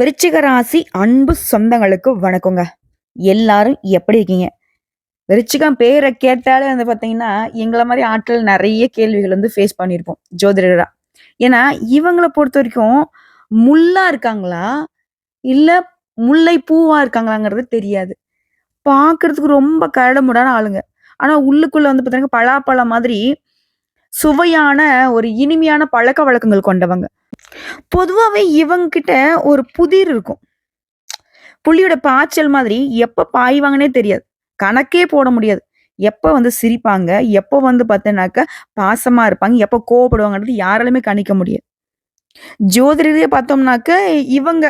விருச்சிக ராசி அன்பு சொந்தங்களுக்கு வணக்கங்க. எல்லாரும் எப்படி இருக்கீங்க? விருச்சிகம் பேரை கேட்டாலே வந்து பார்த்தீங்கன்னா எங்களை மாதிரி ஆட்கள் நிறைய கேள்விகள் வந்து ஃபேஸ் பண்ணியிருப்போம் ஜோதிடரா. ஏன்னா இவங்களை பொறுத்த வரைக்கும் முள்ளா இருக்காங்களா? இல்லை முல்லை பூவா இருக்காங்களாங்கிறது தெரியாது. பார்க்கறதுக்கு ரொம்ப கரடமுடான ஆளுங்க. ஆனால் உள்ளுக்குள்ள வந்து பார்த்தீங்கன்னா பலாப்பழம் மாதிரி சுவையான ஒரு இனிமையான பழக்க வழக்கங்கள் கொண்டவங்க பொதுவாகவே இவங்ககிட்ட ஒரு புதிர் இருக்கும். புள்ளியோட பாய்ச்சல் மாதிரி எப்போ பாய்வாங்கன்னே தெரியாது. கணக்கே போட முடியாது. எப்போ வந்து சிரிப்பாங்க, எப்போ வந்து பார்த்தீங்கன்னாக்க பாசமா இருப்பாங்க, எப்போ கோவப்படுவாங்கன்றது யாராலுமே கணிக்க முடியாது. ஜோதிடரே பார்த்தோம்னாக்க இவங்க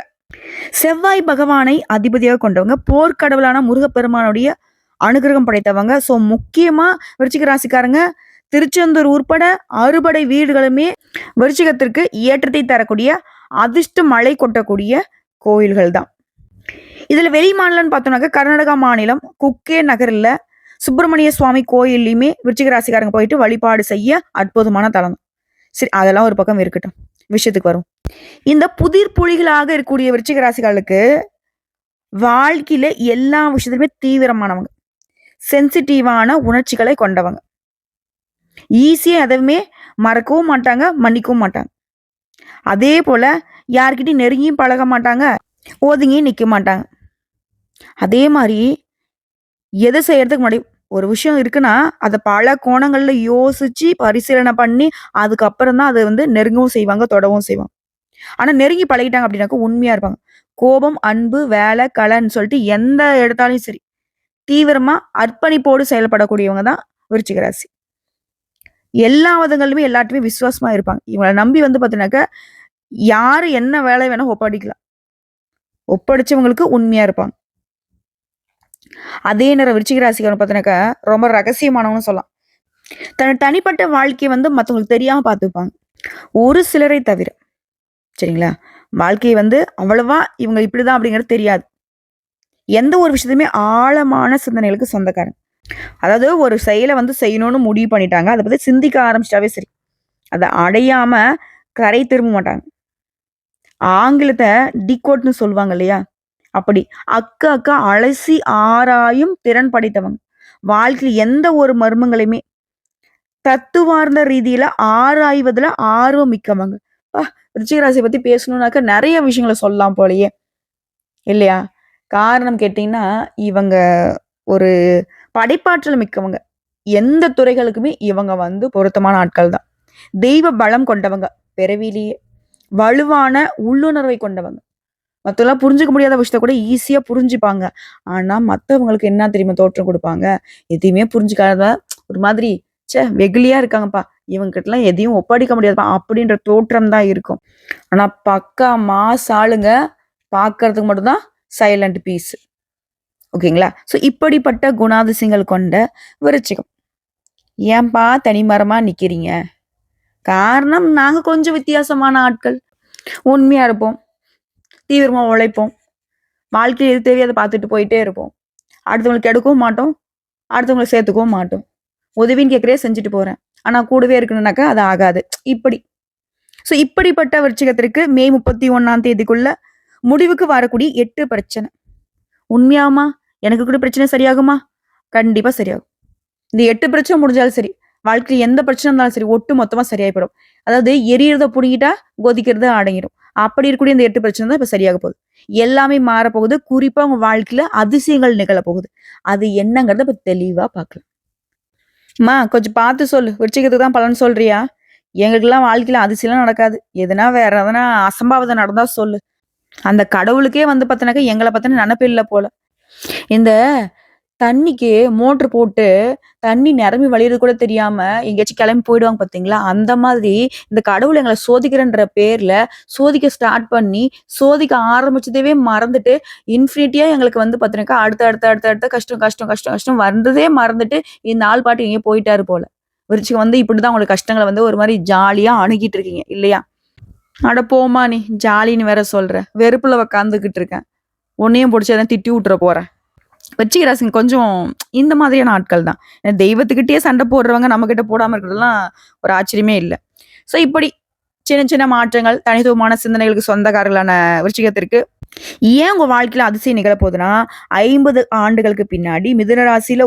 செவ்வாய் பகவானை அதிபதியாக கொண்டவங்க. போர்க்கடவுளான முருகப்பெருமானுடைய அனுகிரகம் படைத்தவங்க. ஸோ முக்கியமாக விருச்சிக ராசிக்காரங்க திருச்செந்தூர் உட்பட அறுபடை வீடுகளுமே விருச்சிகத்திற்கு ஏற்றத்தை தரக்கூடிய அதிர்ஷ்ட மழை கொட்டக்கூடிய கோயில்கள் தான் இதில் வெளி மாநிலம்னு பார்த்தோம்னாக்க கர்நாடகா மாநிலம் குக்கே நகரில் சுப்பிரமணிய சுவாமி கோயில்லையுமே விருச்சிக ராசிக்காரங்க போயிட்டு வழிபாடு செய்ய அற்புதமான தலம். சரி அதெல்லாம் ஒரு பக்கம் இருக்கட்டும். விஷயத்துக்கு வரும் இந்த புதிர் புலிகளாக இருக்கக்கூடிய விருச்சிக ராசிகளுக்கு வாழ்க்கையில எல்லா விஷயத்துலையுமே தீவிரமானவங்க. சென்சிட்டிவான உணர்ச்சிகளை கொண்டவங்க. ஈஸியாக எதுவுமே மறக்கவும் மாட்டாங்க மன்னிக்கவும் மாட்டாங்க. அதே போல் யார்கிட்டையும் நெருங்கியும் பழக மாட்டாங்க ஒதுங்கியும் நிற்க மாட்டாங்க. அதே மாதிரி எதை செய்யறதுக்கு முன்னாடி ஒரு விஷயம் இருக்குன்னா அதை பல கோணங்களில் யோசிச்சு பரிசீலனை பண்ணி அதுக்கப்புறம் தான் அதை வந்து நெருங்கவும் செய்வாங்க தொடவும் செய்வாங்க. ஆனால் நெருங்கி பழகிட்டாங்க அப்படின்னாக்க உண்மையாக இருப்பாங்க. கோபம் அன்பு வேலை கலைன்னு சொல்லிட்டு எந்த எடுத்தாலும் சரி தீவிரமாக அர்ப்பணிப்போடு செயல்படக்கூடியவங்க தான் விருச்சிகராசி எல்லா மதங்களுமே எல்லாத்தையுமே விசுவாசமா இருப்பாங்க. இவங்களை நம்பி வந்து பார்த்தீங்கன்னாக்கா யாரு என்ன வேலை வேணா ஒப்படைக்கலாம். ஒப்படைச்சவங்களுக்கு உண்மையா இருப்பாங்க. அதே நேரம் விருச்சிக ராசிக்காரன் பார்த்தீங்கன்னாக்கா ரொம்ப ரகசியமானவங்க சொல்லலாம். தன் தனிப்பட்ட வாழ்க்கையை வந்து மற்றவங்களுக்கு தெரியாம பார்த்துப்பாங்க ஒரு சிலரை தவிர. சரிங்களா? வாழ்க்கையை வந்து அவ்வளவா இவங்க இப்படிதான் அப்படிங்கிறது தெரியாது. எந்த ஒரு விஷயத்தையுமே ஆழமான சிந்தனைகளுக்கு சொந்தக்காரன் அதாவது ஒரு செயலை வந்து செய்யணும்னு முடிவு பண்ணிட்டாங்க. அதை பற்றி சிந்திக்க ஆரம்பிச்சிட்டாவே சரி. அதை அடையாமல் கரை திரும்ப மாட்டாங்க. ஆங்கிலத்தை டிகோட்னு சொல்லுவாங்க இல்லையா? அப்படி. அக்க அக்கா அலசி ஆராயும் திறன் படைத்தவங்க. வாழ்க்கையில் எந்த ஒரு மர்மங்களையுமே தத்துவார்ந்த ரீதியில ஆராய்வதுல ஆர்வம் மிக்கவங்க. ரிச்சிகராசியை பத்தி பேசணும்னாக்க நிறைய விஷயங்களை சொல்லலாம் போலயே. இல்லையா? காரணம் கேட்டீங்கன்னா இவங்க ஒரு படைப்பாற்றல் மிக்கவங்க. எந்த துறைகளுக்குமே இவங்க வந்து பொருத்தமான ஆட்கள் தான் தெய்வ பலம் கொண்டவங்க பிறவிலேயே வலுவான உள்ளுணர்வை கொண்டவங்க. மற்றெல்லாம் புரிஞ்சுக்க முடியாத விஷயத்த கூட ஈஸியாக புரிஞ்சுப்பாங்க. ஆனால் மற்றவங்களுக்கு என்ன தெரியுமா தோற்றம் கொடுப்பாங்க? எதையுமே புரிஞ்சுக்காத ஒரு மாதிரி சே வெகுலியா இருக்காங்கப்பா. இவங்ககிட்டலாம் எதையும் ஒப்படைக்க முடியாதுப்பா. அப்படின்ற தோற்றம் தான் இருக்கும். ஆனால் பக்கா மாஸ் ஆளுங்க பார்க்கறதுக்கு மட்டும்தான் சைலண்ட் பீஸ் ஓகேங்களா? ஸோ இப்படிப்பட்ட குணாதிசயங்கள் கொண்ட விருச்சிகம். ஏன்பா தனிமரமாக நிக்கிறீங்க? காரணம் நாங்கள் கொஞ்சம் வித்தியாசமான ஆட்கள். உண்மையாக இருப்போம். தீவிரமாக உழைப்போம். வாழ்க்கையில் எது அதை பார்த்துட்டு போயிட்டே இருப்போம். அடுத்தவங்களுக்கு எடுக்கவும் மாட்டோம். அடுத்தவங்களை சேர்த்துக்கவும் மாட்டோம். உதவின்னு கேட்குறே செஞ்சுட்டு போகிறேன் ஆனால் கூடவே இருக்கணும்னாக்கா அது ஆகாது. இப்படி. ஸோ இப்படிப்பட்ட விருச்சிகத்திற்கு மே முப்பத்தி ஒன்றாம் தேதிக்குள்ள முடிவுக்கு வரக்கூடிய எட்டு பிரச்சனை. உண்மையாமா எனக்கு கூட பிரச்சனை சரியாகுமா? கண்டிப்பா சரியாகும். இந்த எட்டு பிரச்சனை முடிஞ்சாலும் சரி வாழ்க்கையில் எந்த பிரச்சனை இருந்தாலும் சரி ஒட்டு மொத்தமா போயிடும் அதாவது எரியறத புடிங்கிட்டா கொதிக்கிறது அடங்கிடும். அப்படி இருக்கக்கூடிய இந்த எட்டு பிரச்சனை தான் இப்ப சரியாக போகுது. எல்லாமே மாறப்போகுது. குறிப்பா உங்க வாழ்க்கையில அதிசயங்கள் நிகழ போகுது அது என்னங்கிறத இப்ப தெளிவா பார்க்கலாம். அம்மா கொஞ்சம் பார்த்து சொல்லு. விருச்சிகத்துக்கு தான் பலன் சொல்றியா? எங்களுக்கெல்லாம் வாழ்க்கையில அதிசயம் நடக்காது. எதுனா வேற எதனா அசம்பாவிதம் நடந்தா சொல்லு. அந்த கடவுளுக்கே வந்து பார்த்தனாக்கா எங்களை பத்தின நினப்பு இல்லை போல. இந்த தண்ணிக்கு மோட்ரு போட்டு தண்ணி நிரம்பி வழியிறது கூட தெரியாம எங்கேயாச்சும் கிளம்பி போயிடுவாங்க பார்த்தீங்களா அந்த மாதிரி இந்த கடவுள் எங்களை சோதிக்கிறன்ற பேர்ல சோதிக்க ஸ்டார்ட் பண்ணி சோதிக்க ஆரம்பிச்சதவே மறந்துட்டு இன்ஃபினிட்டியா எங்களுக்கு வந்து பார்த்தீங்கன்னா அடுத்த அடுத்த அடுத்த அடுத்த கஷ்டம் கஷ்டம் கஷ்டம் கஷ்டம் வந்ததே மறந்துட்டு இந்த ஆள் பாட்டு எங்கேயோ போயிட்டாரு போல. விருச்சிக்கு வந்து இப்படிதான் உங்களுக்கு கஷ்டங்களை வந்து ஒரு மாதிரி ஜாலியா அணுகிட்டு இருக்கீங்க இல்லையா? அட போமா நீ ஜாலின்னு வேற சொல்ற. வெறுப்புல உக்காந்துக்கிட்டு இருக்கேன். உன்னையும் பிடிச்சி எதாவது திட்டி விட்டுற போறேன். வச்சிக்கிறாசிங்க கொஞ்சம் இந்த மாதிரியான ஆட்கள் தான் தெய்வத்துக்கிட்டே சண்டை போடுறவங்க நம்மக்கிட்ட போடாமல் இருக்கிறதுலாம் ஒரு ஆச்சரியமே இல்லை. ஸோ இப்படி சின்ன சின்ன மாற்றங்கள் தனித்துவமான சிந்தனைகளுக்கு சொந்தக்காரர்களான விருச்சிகத்திற்கு ஏன் உங்க வாழ்க்கையில அதிசயம் நிகழப்போகுதுன்னா ஐம்பது ஆண்டுகளுக்கு பின்னாடி மிதுன ராசியில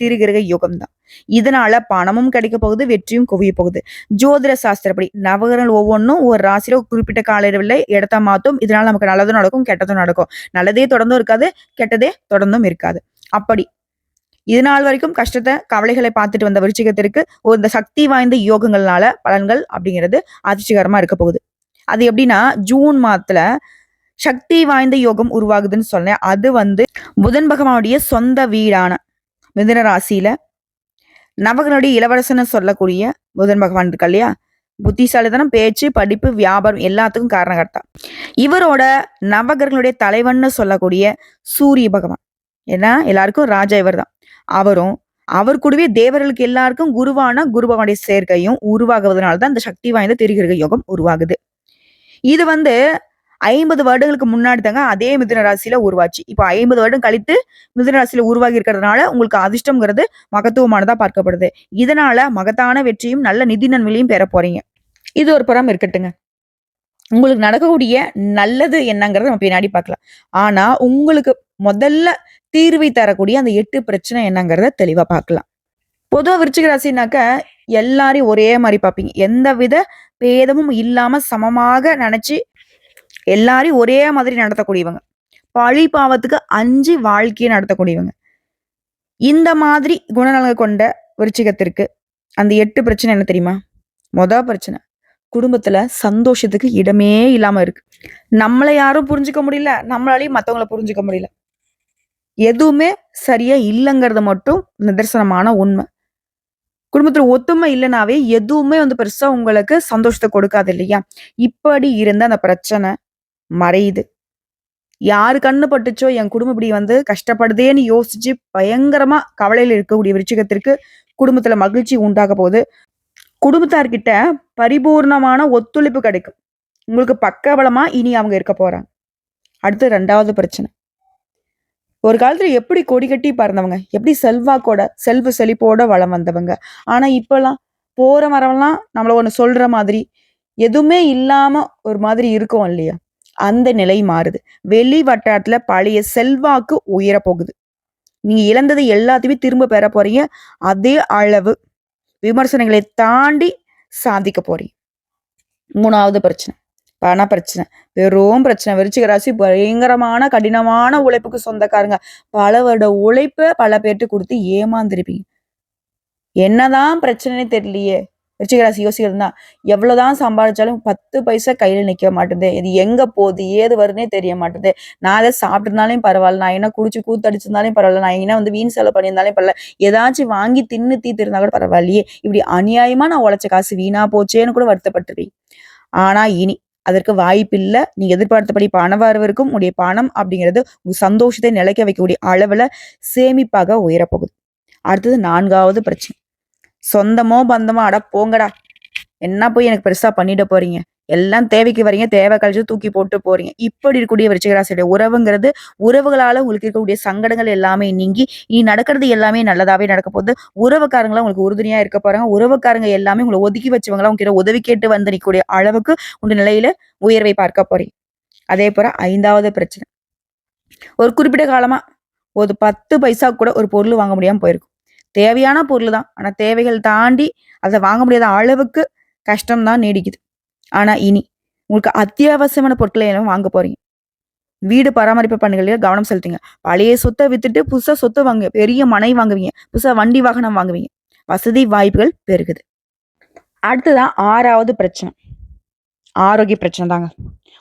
திருகிரக யோகம் தான் இதனால பணமும் கிடைக்க போகுது வெற்றியும் குவிய போகுது. ஜோதிட சாஸ்திரப்படி நவகரங்கள் ஒவ்வொன்றும் ஒரு ராசியில ஒரு குறிப்பிட்ட கால அளவில் இடத்த மாத்தும். இதனால நமக்கு நல்லதும் நடக்கும் கெட்டதும் நடக்கும். நல்லதே தொடர்ந்தும் இருக்காது கெட்டதே தொடர்ந்தும் இருக்காது. அப்படி இது நாள் வரைக்கும் கஷ்டத்தை கவலைகளை பார்த்துட்டு வந்த விருச்சிகத்திற்கு ஒரு இந்த சக்தி வாய்ந்த யோகங்கள்னால பலன்கள் அப்படிங்கிறது அதிர்ச்சிகரமா இருக்க போகுது. அது எப்படின்னா ஜூன் மாதத்துல சக்தி வாய்ந்த யோகம் உருவாகுதுன்னு சொன்னேன். அது வந்து புதன் பகவானுடைய சொந்த வீடான மிதுன ராசியில நவகனுடைய இளவரசன்னு சொல்லக்கூடிய புதன் பகவான் இருக்கா இல்லையா? புத்திசாலித்தனம் பேச்சு படிப்பு வியாபாரம் எல்லாத்துக்கும் காரணகர்த்தா. இவரோட நவகர்களுடைய தலைவன்னு சொல்லக்கூடிய சூரிய பகவான். ஏன்னா எல்லாருக்கும் ராஜா இவர் தான் அவரும் அவர் கூடவே தேவர்களுக்கு எல்லாருக்கும் குருவான குருபவனுடைய சேர்க்கையும் உருவாகுவதனால தான் இந்த சக்தி வாய்ந்த திருகிரக யோகம் உருவாகுது. இது வந்து ஐம்பது வருடங்களுக்கு முன்னாடி தாங்க அதே மிதுன ராசியில உருவாச்சு. இப்போ ஐம்பது வருடம் கழித்து மிதுன ராசியில உருவாகி இருக்கிறதுனால உங்களுக்கு அதிர்ஷ்டம்ங்கிறது மகத்துவமானதா பார்க்கப்படுது. இதனால மகத்தான வெற்றியும் நல்ல நிதி நன்மையிலையும் பெற போறீங்க. இது ஒரு புறம் இருக்கட்டுங்க. உங்களுக்கு நடக்கக்கூடிய நல்லது என்னங்கிறத நம்ம பின்னாடி பார்க்கலாம். ஆனா உங்களுக்கு முதல்ல தீர்வை தரக்கூடிய அந்த எட்டு பிரச்சனை என்னங்கிறத தெளிவா பார்க்கலாம். பொதுவாக விருச்சிக ராசினாக்க எல்லாரையும் ஒரே மாதிரி பார்ப்பீங்க. எந்த வித பேதமும் இல்லாம சமமாக நினைச்சு எல்லாரையும் ஒரே மாதிரி நடத்தக்கூடியவங்க. பழி பாவத்துக்கு அஞ்சு வாழ்க்கையை நடத்தக்கூடியவங்க. இந்த மாதிரி குணநலங்கள் கொண்ட விருச்சிகத்திற்கு அந்த எட்டு பிரச்சனை என்ன தெரியுமா? மொத பிரச்சனை. குடும்பத்துல சந்தோஷத்துக்கு இடமே இல்லாம இருக்கு. நம்மளை யாரும் புரிஞ்சுக்க முடியல. நம்மளாலையும் மத்தவங்கள புரிஞ்சுக்க முடியல. எதுவுமே சரியா இல்லைங்கிறது மட்டும் நிதர்சனமான உண்மை. குடும்பத்துல ஒத்துமை இல்லைனாவே எதுவுமே வந்து பெருசா உங்களுக்கு சந்தோஷத்தை கொடுக்காது இல்லையா? இப்படி இருந்த அந்த பிரச்சனை மறையுது. யாரு கண்ணு பட்டுச்சோ என் குடும்பம் இப்படி வந்து கஷ்டப்படுதேன்னு யோசிச்சு பயங்கரமா கவலையில இருக்கக்கூடிய விருச்சிகத்திற்கு குடும்பத்துல மகிழ்ச்சி உண்டாக போகுது. குடும்பத்தார்கிட்ட பரிபூர்ணமான ஒத்துழைப்பு கிடைக்கும். உங்களுக்கு பக்கபலமா இனி அவங்க இருக்க போறாங்க. அடுத்து ரெண்டாவது பிரச்சனை. ஒரு காலத்துல எப்படி கொடி கட்டி பறந்தவங்க எப்படி செல்வாக்கோட செல்வ செழிப்போட வளம் வந்தவங்க. ஆனா இப்பெல்லாம் போற மரம்லாம் நம்மள ஒண்ணு சொல்ற மாதிரி எதுவுமே இல்லாம ஒரு மாதிரி இருக்கும் இல்லையா? அந்த நிலை மாறுது. வெளி வட்டாரத்துல பழைய செல்வாக்கு உயர போகுது. நீங்க இழந்ததை எல்லாத்தையுமே திரும்ப பெற போறீங்க. அதே அளவு விமர்சனங்களை தாண்டி சாதிக்க போறீங்க. மூணாவது பிரச்சனை. பண பிரச்சனை. வெறும் பிரச்சனை. விருச்சிக ராசி பயங்கரமான கடினமான உழைப்புக்கு சொந்தக்காரங்க. பல வருட உழைப்பை பல பேர்ட்டு கொடுத்து ஏமாந்துருப்பீங்க. என்னதான் பிரச்சனைன்னு தெரியலையே. விருச்சிக ராசி யோசிக்கிறதுனா எவ்வளவுதான் சம்பாதிச்சாலும் பத்து பைசா கையில நிக்க மாட்டேது. இது எங்க போகுது? ஏது வருதுன்னே தெரிய மாட்டேது. நான் அதை சாப்பிட்டுருந்தாலும் பரவாயில்ல. நான் என்ன குடிச்சு கூத்தடிச்சிருந்தாலும் பரவாயில்ல. நான் என்ன வந்து வீண் செலவு பண்ணியிருந்தாலும் பரவாயில்ல. ஏதாச்சும் வாங்கி தின்னு தீத்து கூட பரவாயில்லையே. இப்படி அநியாயமா நான் உழைச்ச காசு வீணா போச்சேன்னு கூட வருத்தப்பட்டிருப்பேன் ஆனா இனி அதற்கு வாய்ப்பில்லை. நீ எதிர்பார்த்தபடி பணம் வரவிருக்கும். உடைய பணம் அப்படிங்கிறது உங்க சந்தோஷத்தை நிலைக்க வைக்கக்கூடிய அளவில் சேமிப்பாக உயரப்போகுது. அடுத்தது நான்காவது பிரச்சனை. சொந்தமோ பந்தமோ அட போங்கடா. என்ன போய் எனக்கு பெருசாக பண்ணிட போறீங்க? எல்லாம் தேவைக்கு வரீங்க தேவை கழிச்சு தூக்கி போட்டு போறீங்க. இப்படி இருக்கக்கூடிய விருச்சிகராசியுடைய உறவுங்கிறது உறவுகளால உங்களுக்கு இருக்கக்கூடிய சங்கடங்கள் எல்லாமே நீங்கி இனி நடக்கிறது எல்லாமே நல்லதாவே நடக்க போகுது. உறவுக்காரங்களா உங்களுக்கு உறுதுணையா இருக்க போறாங்க. உறவுக்காரங்க எல்லாமே உங்களை ஒதுக்கி வச்சவங்களா உங்ககிட்ட உதவி கேட்டு வந்து நிற்கக்கூடிய அளவுக்கு உங்க நிலையில உயர்வை பார்க்க போறீங்க. அதே போல ஐந்தாவது பிரச்சனை. ஒரு குறிப்பிட்ட காலமா ஒரு பத்து பைசா கூட ஒரு பொருள் வாங்க முடியாம போயிருக்கும். தேவையான பொருள் தான். ஆனால் தேவைகள் தாண்டி அதை வாங்க முடியாத அளவுக்கு கஷ்டம் தான் நீடிக்குது. ஆனா இனி உங்களுக்கு அத்தியாவசியமான பொருட்களை எல்லாம் வாங்க போறீங்க. வீடு பராமரிப்பு பணிகளில் கவனம் செலுத்துங்க. பழைய சொத்தை வித்துட்டு புதுசா சொத்தை வாங்க பெரிய மனை வாங்குவீங்க. புதுசா வண்டி வாகனம் வாங்குவீங்க. வசதி வாய்ப்புகள் பெருகுது. அடுத்ததான் ஆறாவது பிரச்சனை. ஆரோக்கிய பிரச்சனை தாங்க.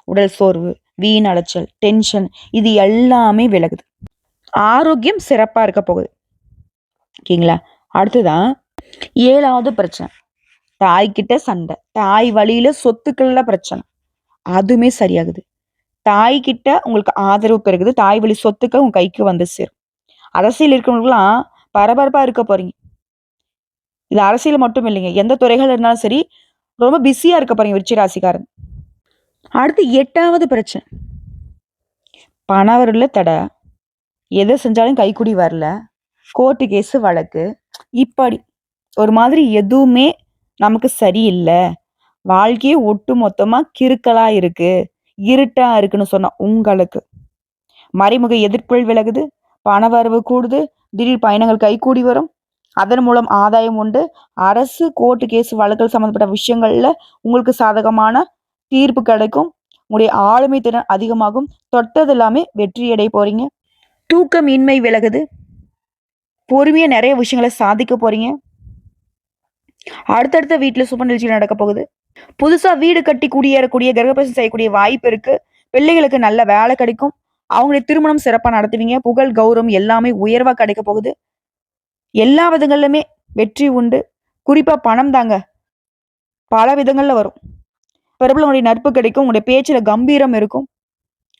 உடல் சோர்வு வீண் அலைச்சல் டென்ஷன் இது எல்லாமே விலகுது. ஆரோக்கியம் சிறப்பா இருக்க போகுது. ஓகேங்களா? அடுத்ததான் ஏழாவது பிரச்சனை. தாய்கிட்ட சண்டை. தாய் வழியில சொத்துக்கள்ல பிரச்சனை. அதுவுமே சரியாகுது. தாய்கிட்ட உங்களுக்கு ஆதரவு பெருகுது. தாய் வழி சொத்துக்கள் உங்க கைக்கு வந்து சேரும். அரசியல் இருக்கிறவங்களுக்குலாம் பரபரப்பா இருக்க போறீங்க. இது அரசியல் மட்டும் இல்லைங்க. எந்த துறைகள் இருந்தாலும் சரி ரொம்ப பிஸியா இருக்க போறீங்க விருச்சி ராசிக்காரன் அடுத்து எட்டாவது பிரச்சனை. பணவரில் தடை. எதை செஞ்சாலும் கைக்குடி வரல. கோர்ட்டு கேஸு வழக்கு. இப்படி. ஒரு மாதிரி எதுவுமே நமக்கு சரியில்லை வாழ்க்கையே ஒட்டு மொத்தமாக கிறுக்கலாக இருக்குது இருட்டாக இருக்குன்னு சொன்ன உங்களுக்கு. மறைமுக எதிர்ப்புகள் விலகுது. பணவரவு கூடுது. திடீர் பயணங்கள் கைகூடி வரும். அதன் மூலம் ஆதாயம் உண்டு. அரசு, கோர்ட்டு கேஸ் வழக்குகள் சம்மந்தப்பட்ட விஷயங்களில் உங்களுக்கு சாதகமான தீர்ப்பு கிடைக்கும். உங்களுடைய ஆளுமை திறன் அதிகமாகும். தொட்டது எல்லாமே வெற்றி அடைய போகிறீங்க தூக்கமின்மை விலகுது. பொறுமையாக நிறைய விஷயங்கள சாதிக்க போகிறீங்க அடுத்தடுத்த வீட்டில் சுப நிகழ்ச்சிகள் நடக்க போகுது. புதுசா வீடு கட்டி குடியேறக்கூடிய, கிரகப்பிரவேசம் செய்யக்கூடிய வாய்ப்பு இருக்கு. பிள்ளைகளுக்கு நல்ல வேலை கிடைக்கும். அவங்களுடைய திருமணம் சிறப்பாக நடத்துவீங்க. புகழ், கௌரவம் எல்லாமே உயர்வாக கிடைக்க போகுது. எல்லா விதங்கள்லுமே வெற்றி உண்டு. குறிப்பா பணம் தாங்க. பல விதங்கள்ல வரும். பிரபலங்களுடைய நட்பு கிடைக்கும். உங்களுடைய பேச்சில் கம்பீரம் இருக்கும்.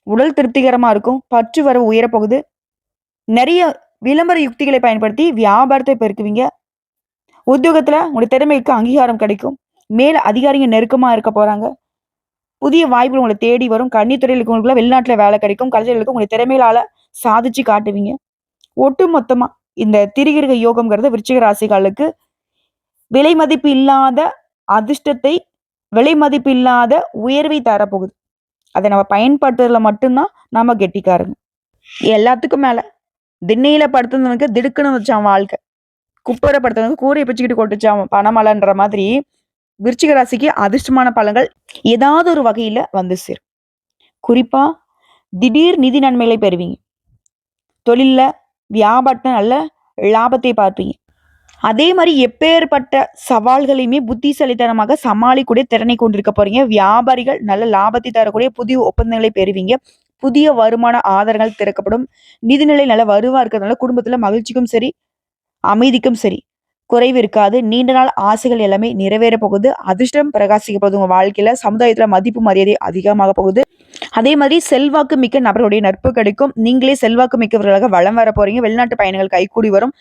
உடல் திருப்திகரமா இருக்கும். பற்று வரவு உயரப் போகுது. விளம்பர யுக்திகளை பயன்படுத்தி வியாபாரத்தை பெருக்குவீங்க. உத்தியோகத்துல உங்களுடைய திறமைக்கு அங்கீகாரம் கிடைக்கும். மேல் அதிகாரிங்க நெருக்கமா இருக்க போறாங்க. புதிய வாய்ப்புகள் உங்களை தேடி வரும். கன்னித்துறையில் இருக்கவங்களுக்குலாம் வெளிநாட்டுல வேலை கிடைக்கும். கலைஞர்களுக்கு உங்களுடைய திறமையிலால சாதிச்சு காட்டுவீங்க. ஒட்டு மொத்தமா இந்த திரிகிரக யோகம்ங்கிறது விருச்சிக ராசிகளுக்கு விலை மதிப்பு இல்லாத அதிர்ஷ்டத்தை, விலை மதிப்பு இல்லாத உயர்வை தரப்போகுது. அதை நம்ம பயன்படுத்துறதுல மட்டும்தான் நம்ம கெட்டிக்காருங்க கெட்டிக்காரங்க. எல்லாத்துக்கும் மேல திண்ணையில படுத்துனவனுக்கு திடுக்குன்னு வச்சான் வாழ்க்கை. குப்புற படுத்தவனுக்கு கூரைய பிச்சுக்கிட்டு கொட்டுச்சாம் பணமலைன்ற மாதிரி விருச்சிக ராசிக்கு அதிர்ஷ்டமான பலன்கள் ஏதாவது ஒரு வகையில வந்து சேரும். குறிப்பா திடீர் நிதி நன்மைகளை பெறுவீங்க. தொழிலில் வியாபாரத்தில் நல்ல லாபத்தை பார்ப்பீங்க. அதே மாதிரி எப்பேற்பட்ட சவால்களையுமே புத்திசாலித்தனமாக சமாளிக்கக்கூடிய திறனை கொண்டிருக்க போறீங்க. வியாபாரிகள் நல்ல லாபத்தை தரக்கூடிய புதிய ஒப்பந்தங்களை பெறுவீங்க. புதிய வருமான ஆதாரங்கள் திறக்கப்படும். நிதிநிலை நல்ல வருவாக இருக்கிறதுனால குடும்பத்தில் மகிழ்ச்சிக்கும் சரி, அமைதிக்கும் சரி குறைவு இருக்காது. நீண்ட நாள் ஆசைகள் எல்லாமே நிறைவேற போகுது. அதிர்ஷ்டம் பிரகாசிக்க போகுது உங்க வாழ்க்கையில. சமுதாயத்துல மதிப்பு, மரியாதை அதிகமாக போகுது. அதே மாதிரி செல்வாக்கு மிக்க நபர்களுடைய நட்பு கிடைக்கும். நீங்களே செல்வாக்கு மிக்கவர்களாக வளம் வர போறீங்க. வெளிநாட்டு பயணங்கள் கைகூடி வரும்.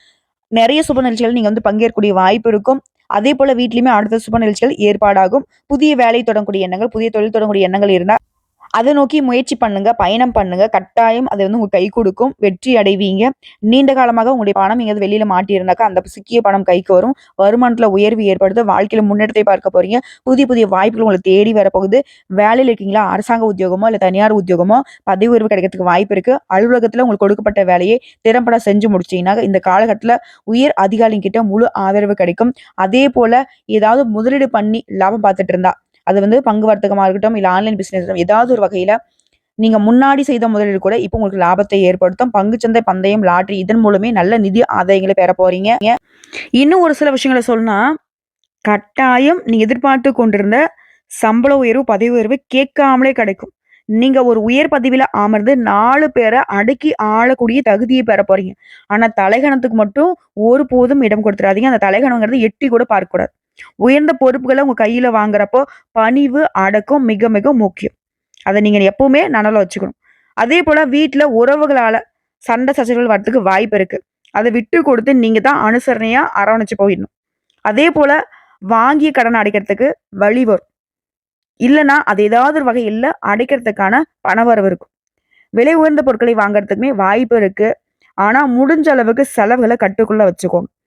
நிறைய சுப நிகழ்ச்சிகள் நீங்க வந்து பங்கேற்கக்கூடிய வாய்ப்பு இருக்கும். அதே போல வீட்லயுமே அடுத்த சுப நிகழ்ச்சிகள் ஏற்பாடாகும். புதிய வேலை தொடங்கக்கூடிய எண்ணங்கள், புதிய தொழில் தொடங்கக்கூடிய எண்ணங்கள் இருந்தால் அதை நோக்கி முயற்சி பண்ணுங்க. பயணம் பண்ணுங்க. கட்டாயம் அது வந்து உங்களுக்கு கை கொடுக்கும். வெற்றி அடைவீங்க. நீண்ட காலமாக உங்களுடைய பணம் எங்கேயாவது வெளியில மாட்டியிருந்தாக்கா, அந்த சிக்கிய பணம் கைக்கு வரும். வருமானத்துல உயர்வு ஏற்படுது. வாழ்க்கையில முன்னேற்றத்தை பார்க்க போறீங்க. புதிய புதிய வாய்ப்புகள் உங்களை தேடி வரப்போகுது. வேலையில் இருக்கீங்களா? அரசாங்க உத்தியோகமோ, இல்ல தனியார் உத்தியோகமோ பதவி உயர்வு கிடைக்கிறதுக்கு வாய்ப்பு இருக்கு. அலுவலகத்துல உங்களுக்கு கொடுக்கப்பட்ட வேலையை திறம்பட செஞ்சு முடிச்சீங்கன்னா, இந்த காலகட்டத்துல உயர் அதிகாரிங்க கிட்ட முழு ஆதரவு கிடைக்கும். அதே போல் ஏதாவது முதலீடு பண்ணி லாபம் பார்த்துட்டு இருந்தா, அது வந்து பங்கு வர்த்தகமாக இருக்கட்டும், இல்லை ஆன்லைன் பிசினஸ் ஏதாவது ஒரு வகையில் நீங்கள் முன்னாடி செய்த முதலீடு கூட இப்போ உங்களுக்கு லாபத்தை ஏற்படுத்தும். பங்குச்சந்தை, பந்தயம், லாட்ரி இதன் மூலமே நல்ல நிதி ஆதாயங்களை பெற போறீங்க. இன்னும் ஒரு சில விஷயங்கள சொன்னால் கட்டாயம் நீங்கள் எதிர்பார்த்து கொண்டிருந்த சம்பள உயர்வு, பதவி உயர்வு கேட்காமலே கிடைக்கும். நீங்க ஒரு உயர் பதவியில அமர்ந்து நாலு பேரை அடக்கி ஆளக்கூடிய தகுதியை பெற போறீங்க. ஆனா தலைகணத்துக்கு மட்டும் ஒருபோதும் இடம் கொடுத்துறாதீங்க. அந்த தலைகணங்கிறது எட்டி கூட பார்க்கக்கூடாது. உயர்ந்த பொறுப்புகளை உங்க கையில வாங்குறப்போ, பணிவு, அடக்கம் மிக மிக முக்கியம். அதை நீங்க எப்பவுமே நனவுல வச்சுக்கணும். அதே போல வீட்டுல உறவுகளால சண்டை சச்சரவுகள் வரத்துக்கு வாய்ப்பு இருக்கு. அதை விட்டு கொடுத்து நீங்க தான் அனுசரணையா அரவணைச்சு போயிடணும். அதே போல வாங்கிய கடன் அடைக்கிறதுக்கு வழி வரும். இல்லன்னா, அது ஏதாவது ஒரு வகையில அடைக்கிறதுக்கான பணவரவு இருக்கும். விலை உயர்ந்த பொருட்களை வாங்குறதுக்குமே வாய்ப்பு இருக்கு. ஆனா, முடிஞ்ச அளவுக்கு செலவுகளை கட்டுக்குள்ள வச்சுக்கோங்க.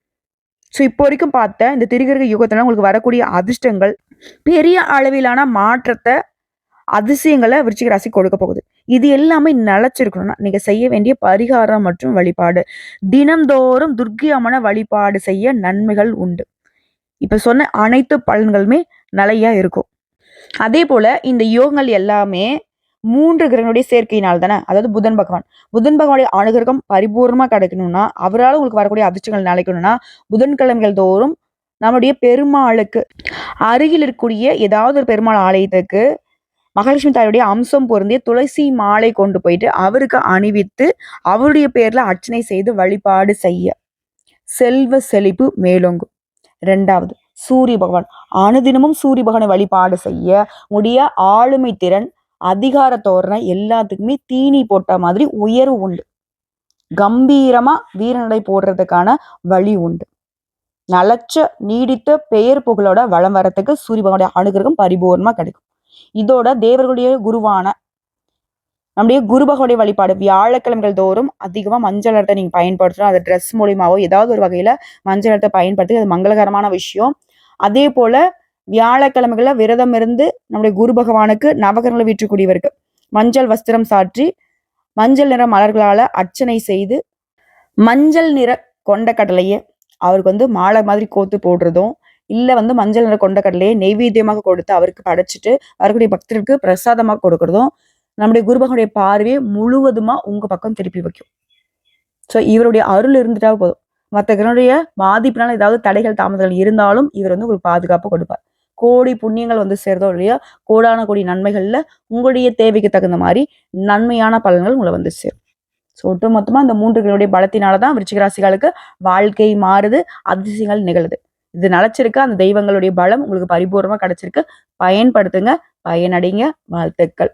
ஸோ, இப்போ வரைக்கும் பார்த்த இந்த திரிகிரக யுகத்தில் உங்களுக்கு வரக்கூடிய அதிர்ஷ்டங்கள், பெரிய அளவிலான மாற்றத்தை அதிசயங்களை விருச்சிக ராசி கொடுக்க போகுது. இது எல்லாமே நிலச்சிருக்கணும்னா நீங்க செய்ய வேண்டிய பரிகாரம் மற்றும் வழிபாடு. தினம்தோறும் துர்கி அம்மன வழிபாடு செய்ய நன்மைகள் உண்டு. இப்ப சொன்ன அனைத்து பலன்களுமே நிலையா இருக்கும். அதே போல இந்த யோகங்கள் எல்லாமே மூன்று கிரகனுடைய சேர்க்கையினால் தானே. அதாவது புதன் பகவான். புதன் பகவானுடைய அனுகிரகம் பரிபூர்ணமா கிடைக்கணும்னா, அவரால உங்களுக்கு வரக்கூடிய அதிர்ஷ்டங்கள் நிலைக்கணும்னா, புதன்கிழமைகள் தோறும் நம்முடைய பெருமாளுக்கு அருகில் இருக்கக்கூடிய ஏதாவது ஒரு பெருமாள் ஆலயத்துக்கு மகாலட்சுமி தாயுடைய அம்சம் பொருந்திய துளசி மாலை கொண்டு போயிட்டு அவருக்கு அணிவித்து, அவருடைய பேர்ல அர்ச்சனை செய்து வழிபாடு செய்ய, செல்வ செழிப்பு மேலோங்கும். ரெண்டாவது சூரிய பகவான். அனுதினமும் சூரிய பகவானை வழிபாடு செய்ய, உடைய ஆளுமை திறன், அதிகார தோரணை எல்லாத்துக்குமே தீனி போட்ட மாதிரி உயர்வு உண்டு. கம்பீரமா வீரநடை போடுறதுக்கான வழி உண்டு. நலச்ச நீடித்த பெயர் புகழோட வளம் வரத்துக்கு சூரிய அனுகிரகம் பரிபூர்ணமா கிடைக்கும். இதோட தேவர்களுடைய குருவான நம்முடைய குரு பகவானுடைய வழிபாடு வியாழக்கிழமைகள் தோறும் அதிகமா மஞ்சள் நிறத்த நீங்க பயன்படுத்தணும். அது ட்ரெஸ் மூலியமாவோ ஏதாவது ஒரு வகையில மஞ்சள் நிறத்த பயன்படுத்தி அது மங்களகரமான விஷயம். அதே போல் வியாழக்கிழமைகளில் விரதம் இருந்து நம்முடைய குரு பகவானுக்கு நவகரங்களை வீற்றக்கூடியவருக்கு மஞ்சள் வஸ்திரம் சாற்றி மஞ்சள் நிற மலர்களால் அர்ச்சனை செய்து மஞ்சள் நிற கொண்ட கடலையை அவருக்கு வந்து மாலை மாதிரி கோத்து போடுறதும் இல்லை வந்து மஞ்சள் நிற கொண்ட கடலையை நெய்வேத்தியமாக கொடுத்து அவருக்கு படைச்சிட்டு அவருடைய பக்தருக்கு பிரசாதமாக கொடுக்கறதும் நம்முடைய குருபகனுடைய பார்வையை முழுவதுமா உங்க பக்கம் திருப்பி வைக்கும். ஸோ இவருடைய அருள் இருந்துட்டா போதும். மற்றவர்களுடைய பாதிப்பினால் ஏதாவது தடைகள் தாமதங்கள் இருந்தாலும் இவர் வந்து உங்களுக்கு பாதுகாப்பு கொடுப்பார். கோடி புண்ணியங்கள் வந்து சேர்ந்தோ இல்லையா கோடான கோடி நன்மைகளில் உங்களுடைய தேவைக்கு தகுந்த மாதிரி நன்மையான பலன்கள் உங்களை வந்து சேரும். ஸோ ஒட்டுமொத்தமா இந்த மூன்று பலத்தினால தான் விருச்சிகராசிகளுக்கு வாழ்க்கை மாறுது அதிசயங்கள் நிகழுது. இது நிலச்சிருக்கு அந்த தெய்வங்களுடைய பலம் உங்களுக்கு பரிபூர்ணமாக கிடைச்சிருக்கு. பயன்படுத்துங்க பயனடைங்க வாழ்த்துக்கள்.